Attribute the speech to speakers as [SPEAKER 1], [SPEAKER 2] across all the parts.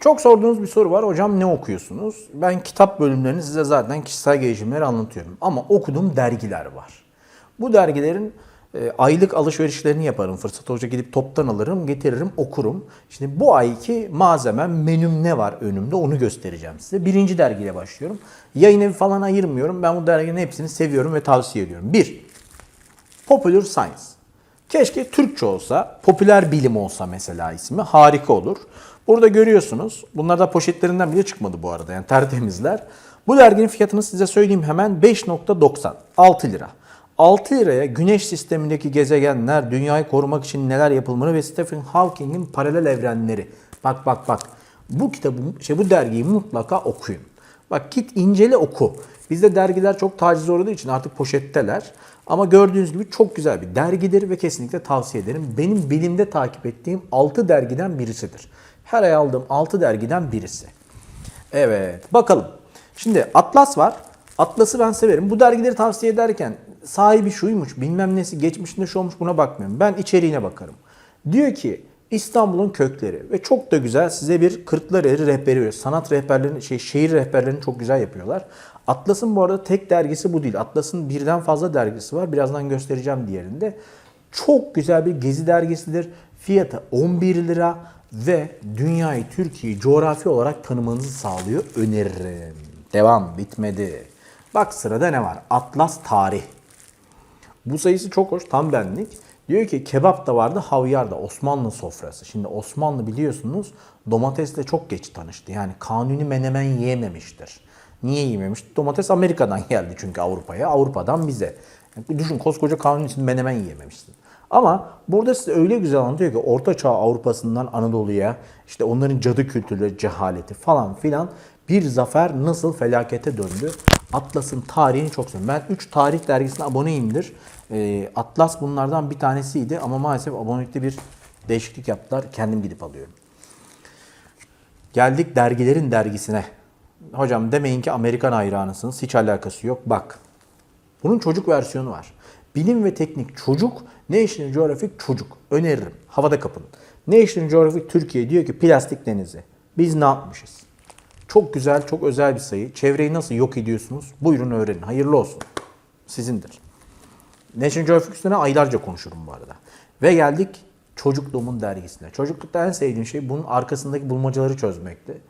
[SPEAKER 1] Çok sorduğunuz bir soru var. Hocam ne okuyorsunuz? Ben kitap bölümlerini size zaten kişisel gelişimleri anlatıyorum. Ama okuduğum dergiler var. Bu dergilerin e, aylık alışverişlerini yaparım. Fırsat olunca gidip toptan alırım, getiririm, okurum. Şimdi bu ayki malzemem, menüm ne var önümde onu göstereceğim size. Birinci dergiyle başlıyorum. Yayın evi falan ayırmıyorum. Ben bu derginin hepsini seviyorum ve tavsiye ediyorum. Bir, Popular Science. Keşke Türkçe olsa, popüler bilim olsa mesela ismi harika olur. Burada görüyorsunuz. Bunlar da poşetlerinden bile çıkmadı bu arada. Yani tertemizler. Bu derginin fiyatını size söyleyeyim hemen 5.90. 6 lira. 6 liraya güneş sistemindeki gezegenler, dünyayı korumak için neler yapılmalı ve Stephen Hawking'in paralel evrenleri. Bak bak bak. Bu kitabı, şey bu dergiyi mutlaka okuyun. Bak git incele oku. Bizde dergiler çok taciz uğradığı için artık poşetteler. Ama gördüğünüz gibi çok güzel bir dergidir ve kesinlikle tavsiye ederim. Benim bilimde takip ettiğim 6 dergiden birisidir. Her ay aldığım 6 dergiden birisi. Evet bakalım. Şimdi Atlas var. Atlas'ı ben severim. Bu dergileri tavsiye ederken sahibi şuymuş, bilmem nesi, geçmişinde şu olmuş buna bakmıyorum. Ben içeriğine bakarım. Diyor ki İstanbul'un kökleri ve çok da güzel size bir Kırklareli rehberi veriyor. Sanat rehberlerini, şey, şehir rehberlerini çok güzel yapıyorlar. Atlas'ın bu arada tek dergisi bu değil. Atlas'ın birden fazla dergisi var. Birazdan göstereceğim diğerinde. Çok güzel bir gezi dergisidir. Fiyatı 11 lira ve dünyayı, Türkiye'yi coğrafi olarak tanımanızı sağlıyor. Öneririm. Devam bitmedi. Bak sırada ne var? Atlas Tarih. Bu sayısı çok hoş, tam benlik. Diyor ki kebap da vardı, havyar da, Osmanlı sofrası. Şimdi Osmanlı biliyorsunuz domatesle çok geç tanıştı. Yani kanuni menemen yiyememiştir. Niye yiyememişti? Domates Amerika'dan geldi çünkü Avrupa'ya, Avrupa'dan bize. Yani düşün koskoca kanuni için menemen yiyememişsin. Ama burada size öyle güzel anlatıyor ki Orta Çağ Avrupa'sından Anadolu'ya işte onların cadı kültürleri, cehaleti falan filan bir zafer nasıl felakete döndü. Atlas'ın tarihini çok seviyorum. Ben 3 tarih dergisine aboneyimdir. Ee, Atlas bunlardan bir tanesiydi ama maalesef abonelikte bir değişiklik yaptılar. Kendim gidip alıyorum. Geldik dergilerin dergisine. Hocam demeyin ki Amerikan hayranısınız. Hiç alakası yok. Bak. Bunun çocuk versiyonu var. Bilim ve teknik çocuk, National Geographic çocuk. Öneririm. Havada kapın. National Geographic Türkiye diyor ki plastik denizi. Biz ne yapmışız? Çok güzel, çok özel bir sayı. Çevreyi nasıl yok ediyorsunuz? Buyurun öğrenin. Hayırlı olsun. Sizindir. National Geographic üstüne aylarca konuşurum bu arada. Ve geldik çocukluğumun dergisine. Çocuklukta en sevdiğim şey bunun arkasındaki bulmacaları çözmekti.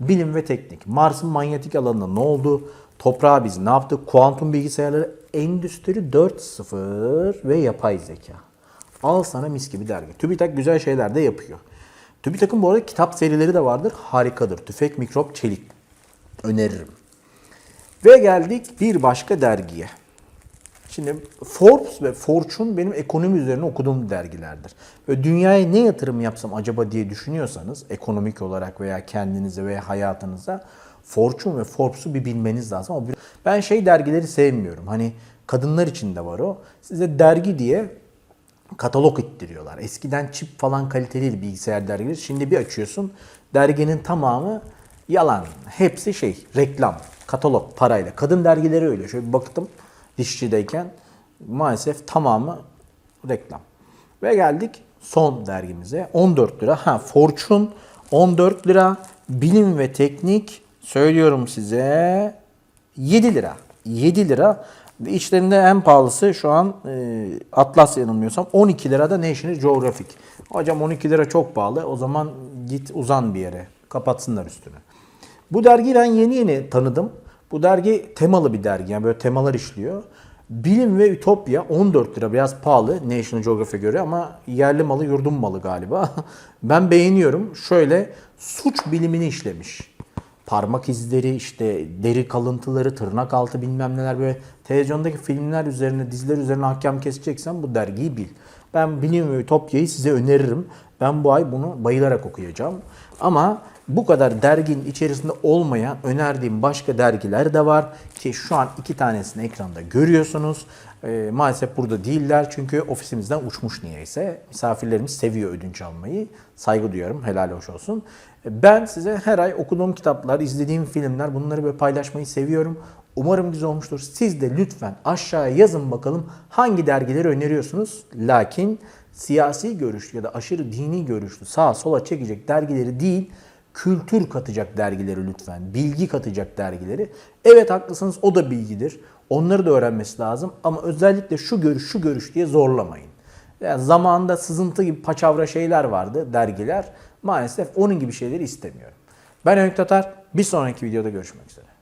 [SPEAKER 1] Bilim ve teknik. Mars'ın manyetik alanında ne oldu? Toprağa biz ne yaptık? Kuantum bilgisayarları, Endüstri 4.0 ve yapay zeka. Al sana mis gibi dergi. TÜBİTAK güzel şeyler de yapıyor. TÜBİTAK'ın bu arada kitap serileri de vardır. Harikadır. Tüfek, mikrop, çelik. Öneririm. Ve geldik bir başka dergiye. Şimdi Forbes ve Fortune benim ekonomi üzerine okuduğum dergilerdir. Ve dünyaya ne yatırım yapsam acaba diye düşünüyorsanız ekonomik olarak veya kendinize veya hayatınıza Fortune ve Forbes'u bir bilmeniz lazım. Ama ben şey dergileri sevmiyorum. Hani kadınlar için de var o. Size dergi diye katalog ittiriyorlar. Eskiden çip falan kaliteliydi bilgisayar dergileri. Şimdi bir açıyorsun derginin tamamı yalan. Hepsi şey reklam, katalog parayla. Kadın dergileri öyle. Şöyle bir baktım dişçideyken maalesef tamamı reklam. Ve geldik son dergimize. 14 lira. Ha Fortune 14 lira. Bilim ve teknik söylüyorum size 7 lira. 7 lira. İçlerinde en pahalısı şu an e, Atlas yanılmıyorsam 12 lira da National Geographic. Hocam 12 lira çok pahalı. O zaman git uzan bir yere. Kapatsınlar üstünü. Bu dergiyi ben yeni yeni tanıdım. Bu dergi temalı bir dergi. Yani böyle temalar işliyor. Bilim ve Ütopya 14 lira biraz pahalı National Geographic'e göre ama yerli malı yurdum malı galiba. ben beğeniyorum. Şöyle suç bilimini işlemiş. Parmak izleri, işte deri kalıntıları, tırnak altı bilmem neler böyle televizyondaki filmler üzerine, diziler üzerine hakem keseceksen bu dergiyi bil. Ben Bilim ve Ütopya'yı size öneririm. Ben bu ay bunu bayılarak okuyacağım. Ama bu kadar derginin içerisinde olmayan önerdiğim başka dergiler de var ki şu an iki tanesini ekranda görüyorsunuz. E, maalesef burada değiller çünkü ofisimizden uçmuş niyeyse. Misafirlerimiz seviyor ödünç almayı. Saygı duyuyorum, helal hoş olsun. E, Ben size her ay okuduğum kitaplar, izlediğim filmler bunları böyle paylaşmayı seviyorum. Umarım güzel olmuştur. Siz de lütfen aşağıya yazın bakalım hangi dergileri öneriyorsunuz. Lakin siyasi görüşlü ya da aşırı dini görüşlü sağa sola çekecek dergileri değil, Kültür katacak dergileri lütfen. Bilgi katacak dergileri. Evet haklısınız o da bilgidir. Onları da öğrenmesi lazım ama özellikle şu görüş şu görüş diye zorlamayın. Yani zamanında sızıntı gibi paçavra şeyler vardı dergiler. Maalesef onun gibi şeyleri istemiyorum. Ben Öykü Tatar. Bir sonraki videoda görüşmek üzere.